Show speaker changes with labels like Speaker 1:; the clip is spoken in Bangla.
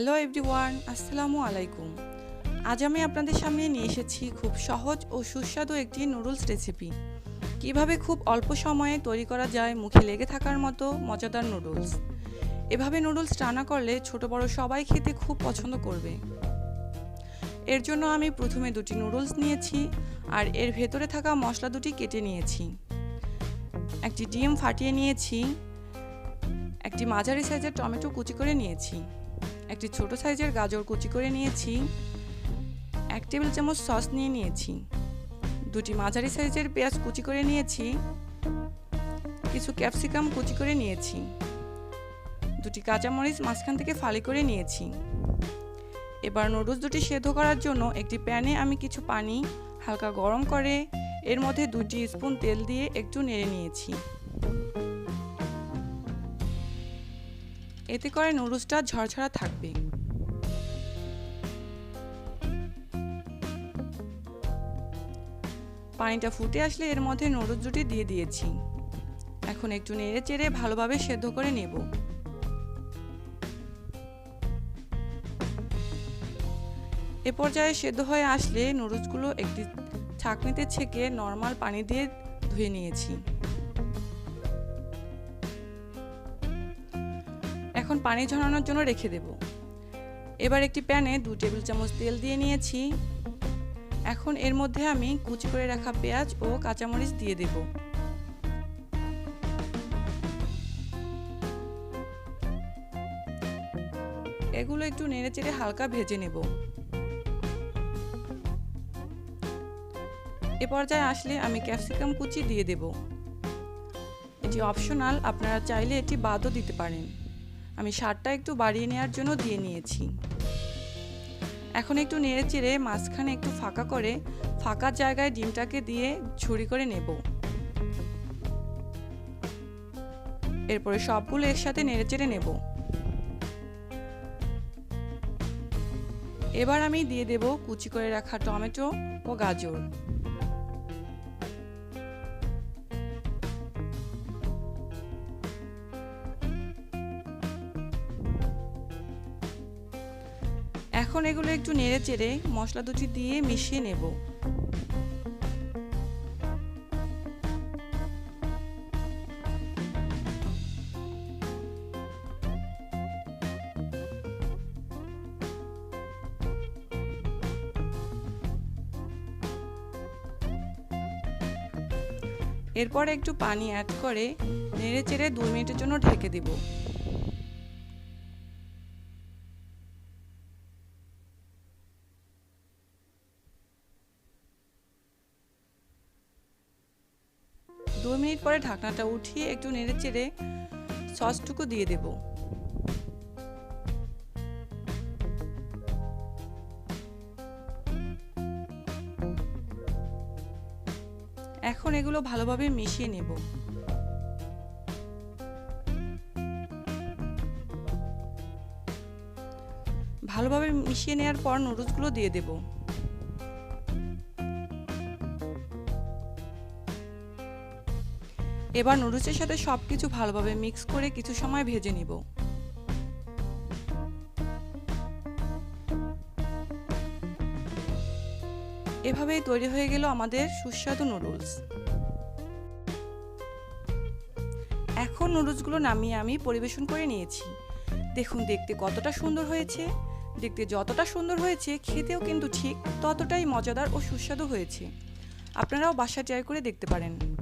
Speaker 1: হ্যালো এভরিওয়ান, আসসালামু আলাইকুম। আজ আমি আপনাদের সামনে নিয়ে এসেছি খুব সহজ ও সুস্বাদু একটি নুডলস রেসিপি। কীভাবে খুব অল্প সময়ে তৈরি করা যায় মুখে লেগে থাকার মতো মজাদার নুডলস? এভাবে নুডলস রান্না করলে ছোট বড় সবাই খেতে খুব পছন্দ করবে। এর জন্য আমি প্রথমে দুটি নুডলস নিয়েছি আর এর ভেতরে থাকা মশলা দুটি কেটে নিয়েছি। একটি ডিম ফাটিয়ে নিয়েছি, একটি মাঝারি সাইজের টমেটো কুচি করে নিয়েছি। একটি ছোট সাইজের গাজর কুচি করে নিয়েছি। এক টেবিল চামচ সস নিয়ে নিয়েছি। দুটি মাঝারি সাইজের পেঁয়াজ কুচি করে নিয়েছি। কিছু ক্যাপসিকাম কুচি করে নিয়েছি। দুটি কাঁচামরিচ মাঝখান থেকে ফালি করে নিয়েছি। এবার নুডলস দুটি সেদ্ধ করার জন্য একটি প্যানে আমি কিছু পানি হালকা গরম করে, এর মধ্যে দুটি স্পুন তেল দিয়ে একটু নেড়ে নিয়েছি। এতে করে নুডলসটা ঝরঝরা থাকবে পানিটা ফুটে আসলে এর মধ্যে নুডলস দুটি দিয়ে দিয়েছি। এখন একটু নেড়ে চেড়ে ভালোভাবে সেদ্ধ করে নেব। এ পর্যায়ে সেদ্ধ হয়ে আসলে নুডলসগুলো একটি ছাঁকনিতে ছেঁকে নর্মাল পানি দিয়ে ধুয়ে নিয়েছি। এখন পানি ঝরানোর জন্য রেখে দেব। এবার একটি প্যানে দু টেবিল চামচ তেল দিয়ে নিয়েছি। এখন এর মধ্যে আমি কুচি করে রাখা পেঁয়াজ ও কাঁচামরিচ দিয়ে দেব। এগুলো একটু নেড়ে চেড়ে হালকা ভেজে নেব। এ পর্যায়ে আসলে আমি ক্যাপসিকাম কুচি দিয়ে দেব। এটি অপশনাল, আপনারা চাইলে এটি বাদও দিতে পারেন। আমি স্বাদটা একটু বাড়িয়ে নেওয়ার জন্য দিয়ে নিয়েছি। এখন একটু নেড়ে চেড়ে মাঝখানে একটু ফাঁকা করে ফাঁকা জায়গায় ডিমটাকে দিয়ে ঝুড়ি করে নেব। এরপরে সবগুলো একসাথে নেড়ে চেড়ে নেব। এবার আমি দিয়ে দেব কুচি করে রাখা টমেটো ও গাজর। এখন এগুলো একটু নেড়ে চেড়ে মশলা দুটি দিয়ে মিশিয়ে নেব। এরপর একটু পানি অ্যাড করে নেড়ে চেড়ে দুই মিনিটের জন্য ঢেকে দেবো। দু মিনিট পরে ঢাকনাটা উঠিয়ে একটু নেড়ে চেড়ে সসটুকু দিয়ে দেব। এখন এগুলো ভালোভাবে মিশিয়ে নেব। ভালোভাবে মিশিয়ে নেওয়ার পর নুডলসগুলো দিয়ে দেবো। এবার নুডলসের সাথে সব কিছু ভালোভাবে মিক্স করে কিছু সময় ভেজে নিব। এভাবেই তৈরি হয়ে গেল আমাদের সুস্বাদু নুডলস। এখন নুডলসগুলো নামিয়ে আমি পরিবেশন করে নিয়েছি। দেখুন, দেখতে কতটা সুন্দর হয়েছে। দেখতে যতটা সুন্দর হয়েছে, খেতেও কিন্তু ঠিক ততটাই মজাদার ও সুস্বাদু হয়েছে। আপনারাও বাসা ট্রাই করে দেখতে পারেন।